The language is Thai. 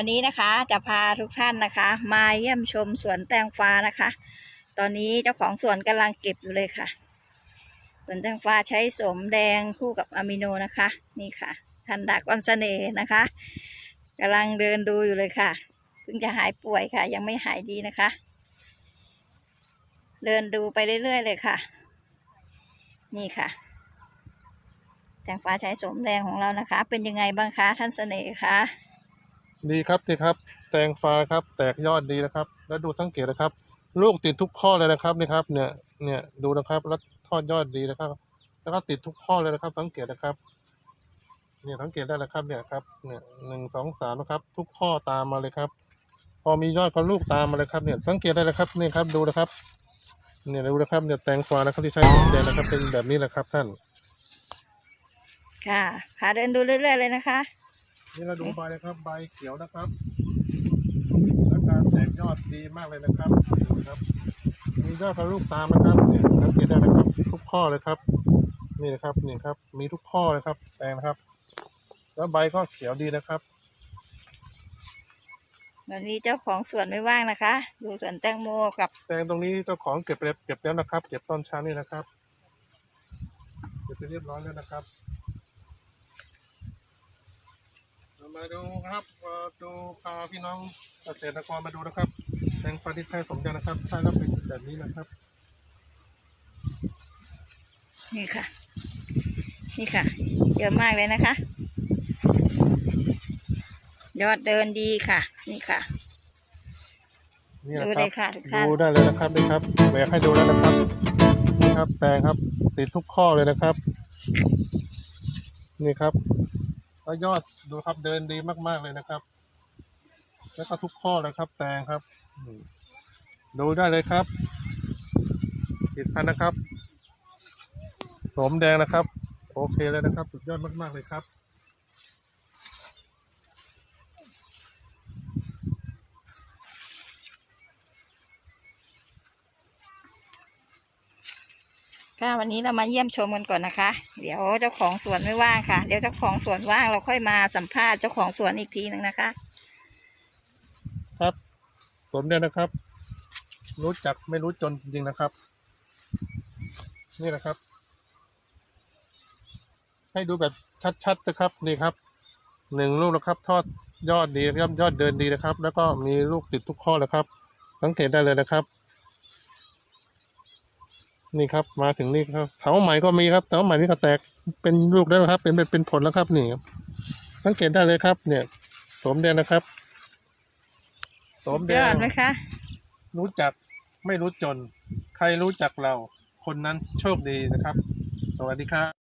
วันนี้นะคะจะพาทุกท่านนะคะ มาเยี่ยมชมสวนแตงฟ้านะคะ ตอนนี้เจ้าของสวนกำลังเก็บอยู่เลยค่ะสวนแตงฟ้าใช้สมแดงคู่กับอะมิโนนะคะ นี่ค่ะทันดากอนเสน่ห์นะคะกำลังเดินดูอยู่เลยค่ะเพิ่งจะหายป่วยค่ะ ยังไม่หายดีนะคะ เดินดูไปเรื่อยๆเลยค่ะ นี่ค่ะแตงฟ้าใช้สมแดงของเรานะคะ เป็นยังไงบ้างคะท่านเสน่ห์คะ ดีครับดีครับ แตงฟ้าครับ แตกยอดดีนะครับ แล้วดูสังเกตนะครับ ลูกติดทุกข้อเลยนะครับนี่ครับ เนี่ย เนี่ยดูนะครับแล้วทอดยอดดีนะครับ แล้วก็ติดทุกข้อเลยนะครับ สังเกตนะครับ เนี่ยสังเกตได้แล้วครับ เนี่ยครับ เนี่ยหนึ่งสองสามนะครับ ทุกข้อตามมาเลยครับ พอมียอดก็ลูกตามมาเลยครับ เนี่ย สังเกตได้เลยครับนี่ครับดูนะครับ เนี่ยดูนะครับ เนี่ยแตงฟ้านะครับที่ใช้แดงนะครับ เป็นแบบนี้แหละครับ ท่าน ค่ะพาเดินดูเรื่อยๆเลยนะคะ นี่เราดูใบนะครับ ใบเขียวนะครับและการแตกยอดดีมากเลยนะครับดูครับมียอดกับลูกตามนะครับเนี่ยสังเกตได้นะครับ ทุกข้อเลยครับ นี่นะครับนี่ครับ มีทุกข้อเลยครับแตงนะครับ แล้วใบก็เขียวดีนะครับวันนี้เจ้าของสวนไม่ว่างนะคะ ดูสวนแตงโมกับแตงตรงนี้เจ้าของเก็บไปเก็บแล้วนะครับ เก็บตอนเช้านี่นะครับ เก็บไปเรียบร้อยแล้วนะครับเรา มาดูครับมาดูพาพี่น้องเกษตรกรมาดูนะครับแตงฟ้าที่ใช้สมกันนะครับใช้แล้วเป็นแบบนี้นะครับ นี่ค่ะ นี่ค่ะ เยอะมากเลยนะคะ ยอดเดินดีค่ะ นี่ค่ะนี่นะดูคเลรับยค่ะทุกท่านดูได้เลยนะครับนี่ครับแหวกให้ดูแล้วนะครับนี่ครับแตงครับ ติดทุกข้อเลยนะครับ นี่ครับ แล้วยอดดูครับเดินดีมากๆเลยนะครับ แล้วก็ทุกข้อเลยครับแตงครับ ดูได้เลยครับติดพันนะครับสมแดงนะครับ โอเคเลยนะครับ สุดยอดมากๆเลยครับ ค่ะวันนี้เรามาเยี่ยมชมกันก่อนนะคะ เดี๋ยวเจ้าของสวนไม่ว่างค่ะ เดี๋ยวเจ้าของสวนว่างเราค่อยมาสัมภาษณ์เจ้าของสวนอีกทีหนึ่งนะคะ ครับสมเด็จนะครับ รู้จักไม่รู้จนจริงๆนะครับ นี่นะครับ ให้ดูแบบชัดๆนะครับนี่ครับหนึ่งลูกนะครับ ทอดยอดดีนะครับ ยอดเดินดีนะครับ แล้วก็มีลูกติดทุกข้อแล้วครับ สังเกตได้เลยนะครับ นี่ครับมาถึงนี่ครับเถาใหม่ก็มีครับเถาใหม่นี่ก็แตกเป็นลูกแล้วนะครับเป็นเป็นเป็นผลแล้วครับนี่ครับสังเกตได้เลยครับ เนี่ยสมเด็จนะครับสมแดยองดไหมคะรู้จักไม่รู้จน ใครรู้จักเรา คนนั้นโชคดีนะครับ สวัสดีครับ